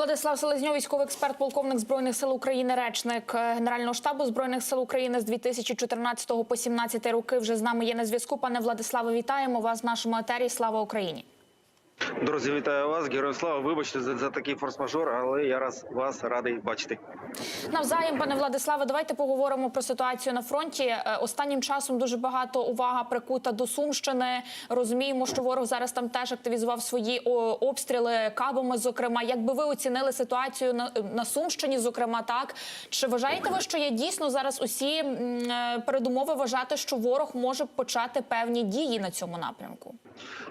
Владислав Селезньов, військовий експерт, полковник збройних сил України, речник е, Генерального штабу збройних сил України з 2014 по 2017 роки. Вже з нами є на зв'язку. Пане Владиславе, вітаємо вас в нашому етері. Слава Україні! Друзі, вітаю вас, героям слава. Вибачте за, за такий форс-мажор, але я раз вас радий бачити. Навзаєм, пане Владиславе, давайте поговоримо про ситуацію на фронті. Е, Останнім часом дуже багато увага прикута до Сумщини. Розуміємо, що ворог зараз там теж активізував свої обстріли кабами. Зокрема, як би ви оцінили ситуацію на, на Сумщині? Зокрема, так чи вважаєте ви, що є дійсно зараз усі е, передумови вважати, що ворог може почати певні дії на цьому напрямку?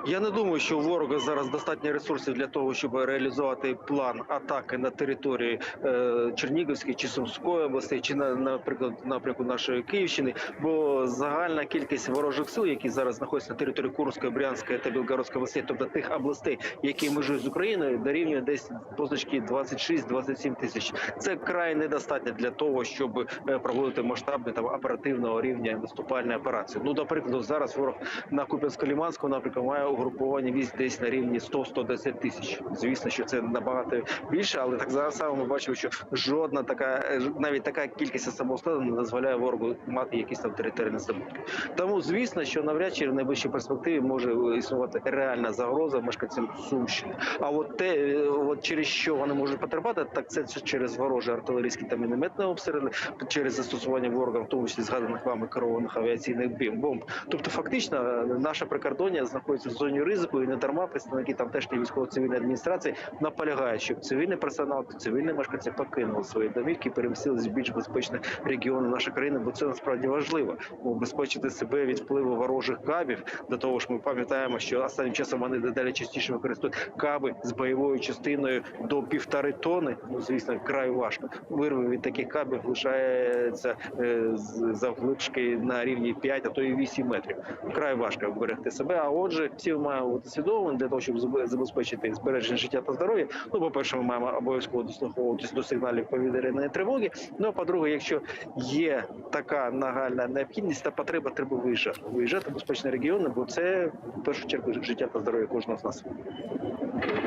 Я не думаю, що у ворога зараз достатньо ресурсів для того, щоб реалізувати план атаки на території е, Чернігівської чи Сумської області, чи на наприклад напрямку нашої Київщини. Бо загальна кількість ворожих сил, які зараз знаходяться на території Курської, Брянської та Білгородської областей, тобто тих областей, які межують з Україною, дорівнює десь позначки 26-27 тисяч. Це край недостатньо для того, щоб е, проводити масштабні там оперативного рівня наступальні операції. Ну, до прикладу, зараз ворог на Куп'янсько-Ліманському напрямку має угрупування військ десь на рівні 100-110 тисяч. Звісно, що це набагато більше, але так зараз само ми бачимо, що жодна така, е, навіть така кількість самоскладу не дозволяє ворогу мати якісь там територіальні здобутки. Тому звісно, що навряд чи в найближчій перспективі може існувати реальна загроза мешканцям Сумщини. А от те, е, от через що вони можуть потерпати, так це через ворожі артилерійські та мінометні обстріли, через застосування ворогом, в тому числі згаданих вами керованих авіаційних бомб. Тобто, фактично, е, наша прикордоння знаходиться в зоні ризику, і не дарма представники тамтешньої військово-цивільної адміністрації наполягають, щоб цивільний персонал, та цивільні мешканці покинули свої домівки, і перемістились в більш безпечні регіони нашої країни, бо це насправді важливо. Убезпечити себе від впливу ворожих кабів. До того ж, ми пам'ятаємо, що останнім часом вони дедалі частіше використовують каби з бойовою частиною до півтори тони. Ну звісно, край важко. Вирви від таких кабів лишається е, завглибшки на рівні 5, а то і 8 метрів. Край важко вберегти себе. А отже, всі маємо бути свідомими для того, щоб забе- забезпечити збереження життя та здоров'я. Ну, по перше, ми маємо обов'язково дослуховуватись до сигналів повітряної тривоги. Ну а по-друге, якщо є така нагальна необхідність та потреба, треба виїжджати. Виїжджати в безпечні регіони, бо це в першу чергу життя та здоров'я кожного з нас.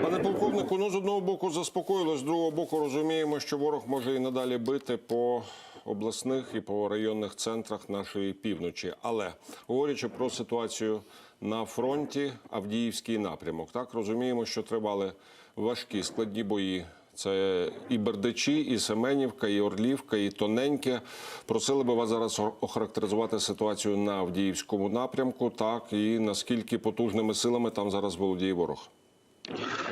Пане полковнику, ну з одного боку заспокоїло, з другого боку розуміємо, що ворог може і надалі бити по обласних і по районних центрах нашої півночі. Але говорячи про ситуацію на фронті, Авдіївський напрямок, так розуміємо, що тривали важкі складні бої. Це і Бердичі, і Семенівка, і Орлівка, і Тоненьке. Просили би вас зараз охарактеризувати ситуацію на Авдіївському напрямку, так і наскільки потужними силами там зараз володіє ворог.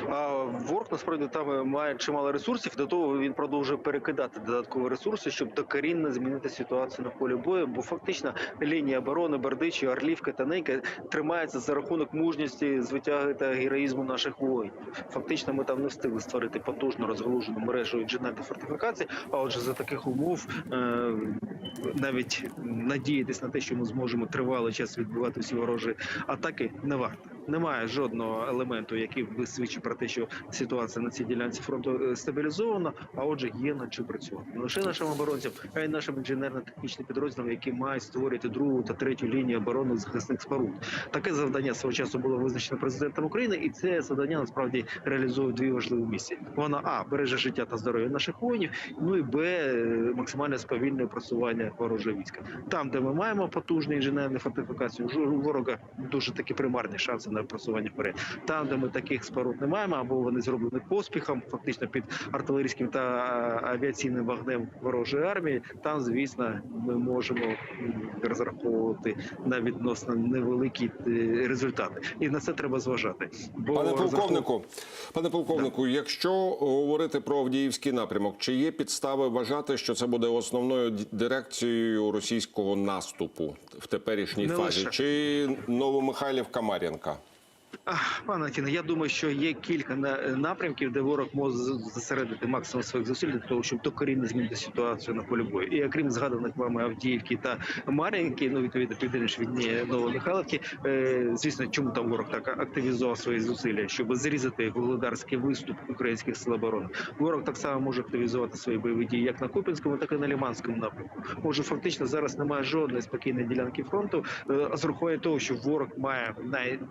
А ворог насправді там має чимало ресурсів. До того він продовжує перекидати додаткові ресурси, щоб докорінно змінити ситуацію на полі бою. Бо фактично лінія оборони Бердичі, Орлівка та Ненька тримається за рахунок мужності, звитяги та героїзму наших воїнів. Фактично, ми там не встигли створити потужну розгалужену мережу інженерних фортифікацій. А отже, за таких умов е, навіть надіятись на те, що ми зможемо тривалий час відбивати всі ворожі атаки, не варто. Немає жодного елементу, який би свідчив про те, що ситуація на цій ділянці фронту е, стабілізована. А отже, є над чим працювати не лише нашим оборонцям, а й нашим інженерно-технічним підрозділам, які мають створити другу та третю лінію оборони захисних споруд. Таке завдання свого часу було визначено президентом України, і це завдання насправді реалізує дві важливі місії. Вона а береже життя та здоров'я наших воїнів. Ну і б е, максимально сповільнює просування ворожого війська. Там, де ми маємо потужні інженерні фортифікації, ворога дуже такі примарні шанси на просування вперед. Там, де ми таких споруд не маємо, або вони зроблені поспіхом, фактично під артилерійським та авіаційним вогнем ворожої армії. Там, звісно, ми можемо розраховувати на відносно невеликі е, результати, і на це треба зважати. Бо Пане полковнику, пане полковнику, якщо говорити про Авдіївський напрямок, чи є підстави вважати, що це буде основною дирекцією російського наступу в теперішній Не фазі, лише. чи Новомихайлівка Мар'їнка? Пане Тіне, я думаю, що є кілька на- напрямків, де ворог може зосередити максимум своїх зусиль для того, щоб докорінно змінити ситуацію на полі бою. І окрім згаданих вами Авдіївки та Мар'їнки, ну відповідно південніше від неї Новомихайлівки, е, звісно, чому там ворог так активізував свої зусилля, щоб зрізати вугледарський виступ українських сил оборони. Ворог так само може активізувати свої бойові дії як на Купінському, так і на Ліманському напрямку. Може, фактично зараз немає жодної спокійної ділянки фронту, е, з урахуванням того, що ворог має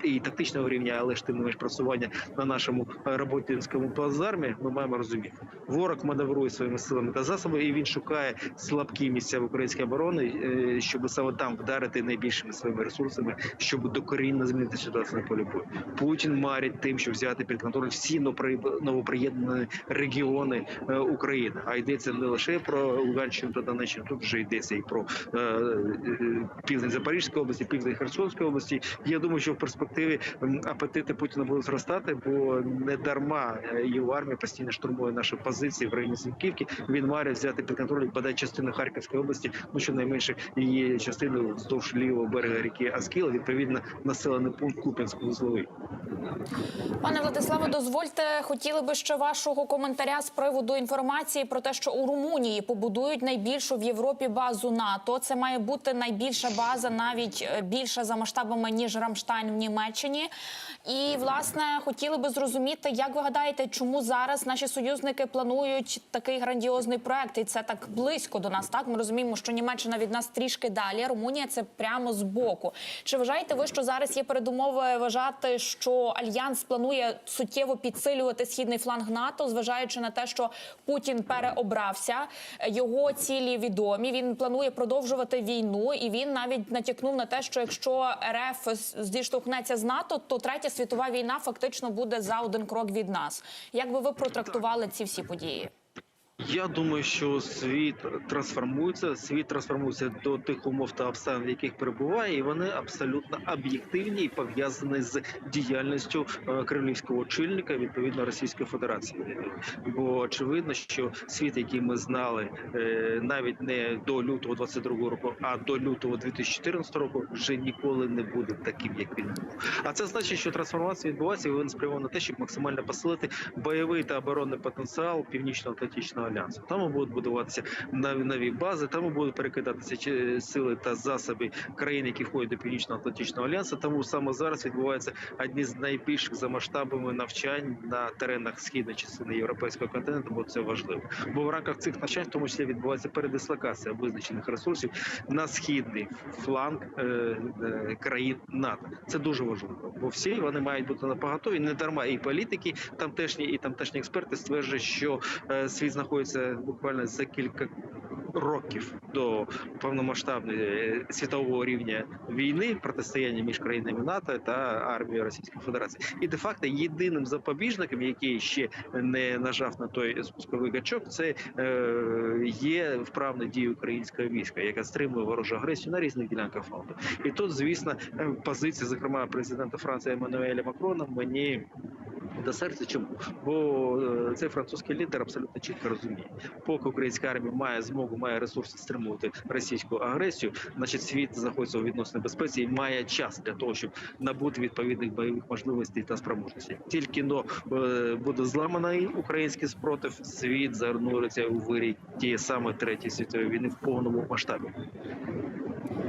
і тактичного рівня, але ж не менш просування на нашому е, роботинському плацдармі, ми маємо розуміти. Ворог маневрує своїми силами та засобами, і він шукає слабкі місця в українській оборони, е, щоб саме там вдарити найбільшими своїми ресурсами, щоб докорінно змінити ситуацію на полі бою. Путін марить тим, щоб взяти під контроль всі новопри- новоприєднані регіони е, України. А йдеться не лише про Луганщину та Донеччину, тут вже йдеться і про південь Запорізької області, південь Херсонської області. Я думаю, що в перспективі апетити Путіна будуть зростати, бо не дарма е, його армія постійно штурмує наші позиції в районі Зінківки. Він марить взяти під контроль бодай частину Харківської області, ну щонайменше її частину вздовж лівого берега ріки Аскіла, відповідно населений пункт Куп'янськ-Вузловий. Пане Владиславе, дозвольте, хотіли би ще вашого коментаря з приводу інформації про те, що у Румунії побудують найбільшу в Європі базу НАТО. Це має бути найбільша база, навіть е, більша за масштабами ніж Рамштайн в Німеччині. І власне хотіли би зрозуміти, як ви гадаєте, чому зараз наші союзники планують такий грандіозний проект, і це так близько до нас. Так ми розуміємо, що Німеччина від нас трішки далі. Румунія це прямо з боку. Чи вважаєте ви, що зараз є передумови вважати, що альянс планує суттєво підсилювати східний фланг НАТО, зважаючи на те, що Путін переобрався, його цілі відомі. Він планує продовжувати війну, і він навіть натякнув на те, що якщо РФ зіштовхнеться з НАТО, то третя світова війна фактично буде за один крок від нас. Як би ви протрактували ці всі події? Я думаю, що світ трансформується. Світ трансформується до тих умов та обставин, в яких перебуває, і вони абсолютно об'єктивні і пов'язані з діяльністю е, кремлівського очільника відповідно Російської Федерації. Бо очевидно, що світ, який ми знали е, навіть не до лютого 22 року, а до лютого 2014 року, вже ніколи не буде таким, як він був. А це значить, що трансформація відбувається, і він спрямована на те, щоб максимально посилити бойовий та оборонний потенціал північно-атлантичного альянсу. Там будуть будуватися нові бази, там будуть перекидатися сили та засоби країн, які входять до північно-атлантичного альянсу. Тому саме зараз відбуваються одні з найбільших за масштабами навчань на теренах східної частини європейського континенту, бо це важливо. Бо в рамках цих навчань, в тому числі відбувається передислокація визначених ресурсів на східний фланг е, е, країн НАТО. Це дуже важливо, бо всі вони мають бути на поготові. Не дарма і політики тамтешні, і тамтешні експерти стверджують, що е, світ знаходиться буквально за кілька. Років до повномасштабної е, світового рівня війни протистояння між країнами НАТО та армією Російської Федерації, і де факто єдиним запобіжником, який ще не нажав на той спусковий гачок, це е, є вправна дія українського війська, яка стримує ворожу агресію на різних ділянках фронту. І тут, звісно, е, позиція, зокрема президента Франції Еммануеля Макрона, мені до серця. Чому? Бо е, цей французький лідер абсолютно чітко розуміє, поки українська армія має змогу, має ресурси стримувати російську агресію, значить світ знаходиться у відносній безпеці і має час для того, щоб набути відповідних бойових можливостей та спроможностей. Тільки но е, буде зламаний український спротив, світ зануриться у вирій тієї саме третьої світової війни в повному масштабі.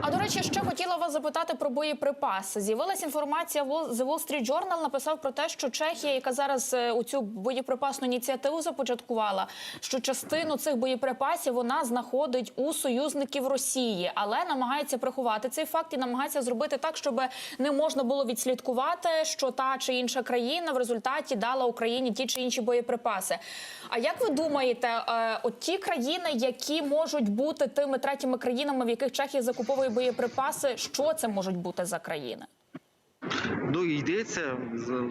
А до речі, ще хотіла вас запитати про боєприпаси. З'явилася інформація. The Wall Street Journal написав про те, що Чехія, яка зараз е, у цю боєприпасну ініціативу започаткувала, що частину цих боєприпасів вона знаходить у союзників Росії, але намагається приховати цей факт і намагається зробити так, щоб не можна було відслідкувати, що та чи інша країна в результаті дала Україні ті чи інші боєприпаси. А як ви думаєте, е, от ті країни, які можуть бути тими третіми країнами, в яких Чехія закуповує боєприпаси, що це можуть бути за країни? Ну йдеться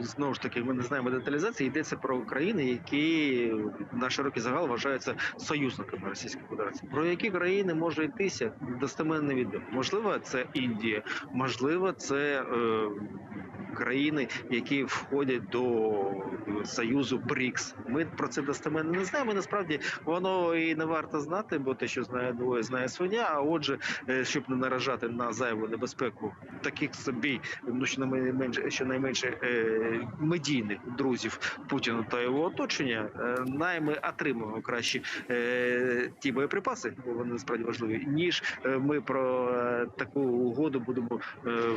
знову ж таки. Ми не знаємо деталізації. Йдеться про країни, які на широкий загал вважаються союзниками Російської Федерації. Про які країни може йтися достеменно відомо. Можливо, це Індія, можливо, це е, країни, які входять до союзу БРІКС. Ми про це достеменно не знаємо. Насправді воно і не варто знати, бо те, що знає двоє, знає свиня. А отже, е, щоб не наражати на зайву небезпеку таких собі, ну щонайменше, щонайменше е, медійних друзів Путіна та його оточення, е, най ми отримуємо краще ті боєприпаси, бо вони насправді важливі, ніж ми про таку угоду будемо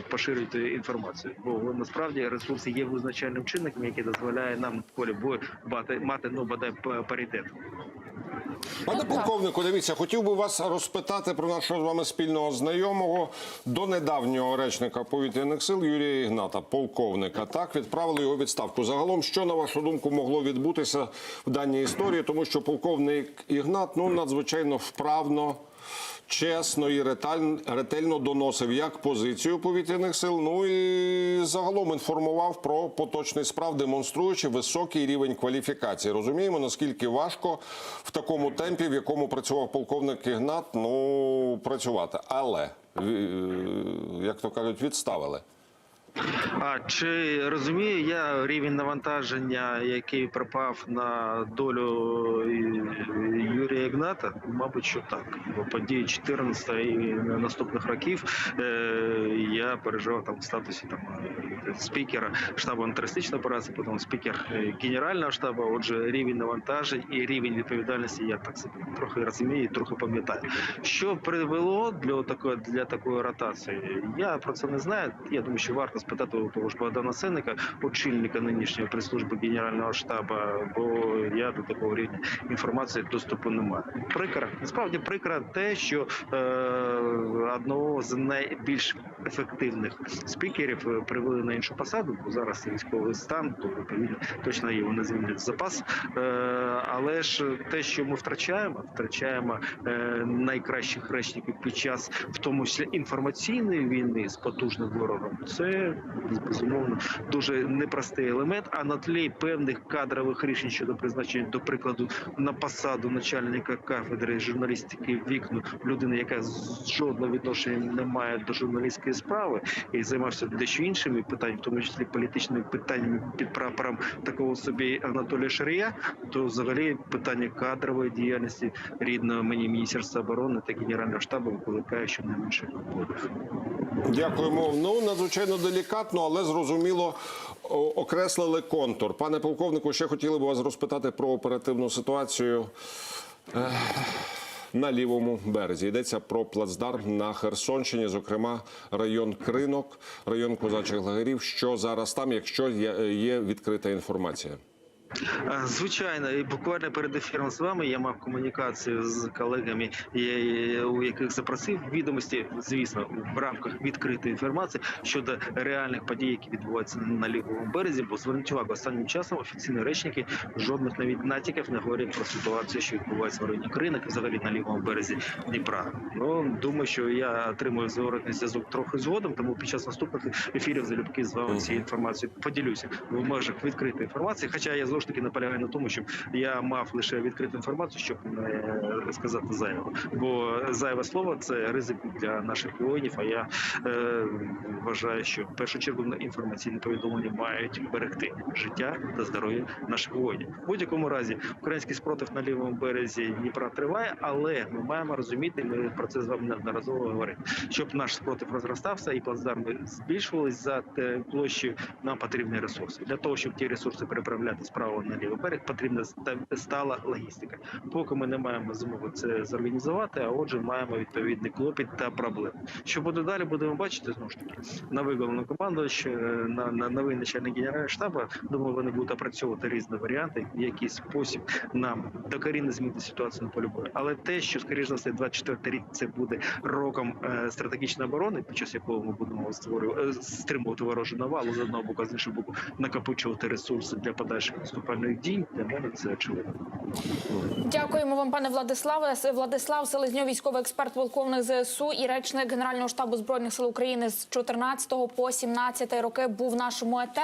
поширювати інформацію. Бо насправді ресурси є визначальним чинником, який дозволяє нам в полі бою мати, мати ну бодай паритет. Пане полковнику, дивіться, хотів би вас розпитати про нашого з вами спільного знайомого до недавнього речника повітряних сил Юрія Ігната, полковника. Так відправили його відставку. Загалом, що на вашу думку могло відбутися в даній історії, тому що полковник Ігнат ну надзвичайно вправно. Чесно і ретельно доносив як позицію повітряних сил, ну і загалом інформував про поточний справ, демонструючи високий рівень кваліфікації. Розуміємо, наскільки важко в такому темпі, в якому працював полковник Ігнат, ну працювати. Але е, як то кажуть, відставили. А чи розумію я рівень навантаження, який припав на долю Юрія Ігната? Мабуть, що так. Бо події 14 і наступних років е, я переживав там в статусі там е, спікера штабу антитерористичної операції, потім спікер е, генерального штабу. Отже, рівень навантажень і рівень відповідальності я так собі трохи розумію, трохи пам'ятаю. Що привело для такої для такої ротації? Я про це не знаю. Я думаю, що варто спитати у того ж Богдана Сенника, очільника нинішньої прес-служби Генерального штабу, бо я до такого рівня інформації доступу не маю. Прикро, насправді прикро те, що е, одного з найбільш ефективних спікерів е, привели на іншу посаду, бо зараз військовий стан, то відповідно точно його не звільнять запас. Е, але ж те, що ми втрачаємо, втрачаємо е, найкращих речників під час, в тому числі інформаційної війни з потужним ворогом, це безумовно дуже непростий елемент. А на тлі певних кадрових рішень щодо призначення, до прикладу, на посаду начальника кафедри журналістики вікну людини, яка жодного відношення не має до журналістської справи і займався дещо іншими питаннями, в тому числі політичними питаннями під прапором такого собі Анатолія Шарія, то взагалі питання кадрової діяльності рідного мені міністерства оборони та генерального штабу викликає щонайменше. Дякуємо. Ну надзвичайно делікатно, але зрозуміло окреслили контур. Пане полковнику, ще хотіли б вас розпитати про оперативну ситуацію. е, На лівому березі йдеться про плацдарм на Херсонщині, зокрема район Кринок, район козачих лагерів. Що зараз там, якщо є відкрита інформація? А, Звичайно, і буквально перед ефіром з вами я мав комунікацію з колегами, у яких запросив відомості, звісно, в рамках відкритої інформації щодо реальних подій, які відбуваються на лівому березі. Бо зверніть увагу, останнім часом офіційні речники жодних навіть натяків не говорять про ситуацію, що відбувається в районі і взагалі на лівому березі Дніпра. Ну думаю, що я отримую зворотний зв'язок трохи згодом, тому під час наступних ефірів залюбки з вами цією інформацією поділюся в межах відкритої інформації. Хоча я знову ж таки наполягаю на тому, щоб я мав лише відкриту інформацію, щоб не сказати зайвого. Бо зайве слово це ризик для наших воїнів. А я е, вважаю, що в першу чергу інформаційні повідомлення мають берегти життя та здоров'я наших воїнів. В будь-якому разі український спротив на лівому березі Дніпра триває, але ми маємо розуміти, ми про це з вами неодноразово говорили, щоб наш спротив розростався і плацдарми збільшувались за те площею, нам потрібні ресурси. Для того, щоб ті ресурси переправляти справа на лівий берег, потрібна стала логістика. Поки ми не маємо змоги це зорганізувати, а отже, маємо відповідний клопіт та проблеми. Що буде далі, будемо бачити знову ж таки. Новий головнокомандувач, е, на, на новий начальник генерального штабу. Думаю, вони будуть опрацьовувати різні варіанти, в який спосіб нам докорінно змінити ситуацію на полі бою. Але те, що скоріш за все, 24 рік це буде роком е, стратегічної оборони, під час якого ми будемо створювати е, стримувати ворожу навалу з одного боку, з іншого боку, накопичувати ресурси для подальших наступальних дій. Для мене це очевидно. Дякуємо вам, пане Владиславе. Владислав Селезньов, військовий експерт, полковник ЗСУ і речник Генерального штабу збройних сил України з 14 по 17 роки був в нашому етері.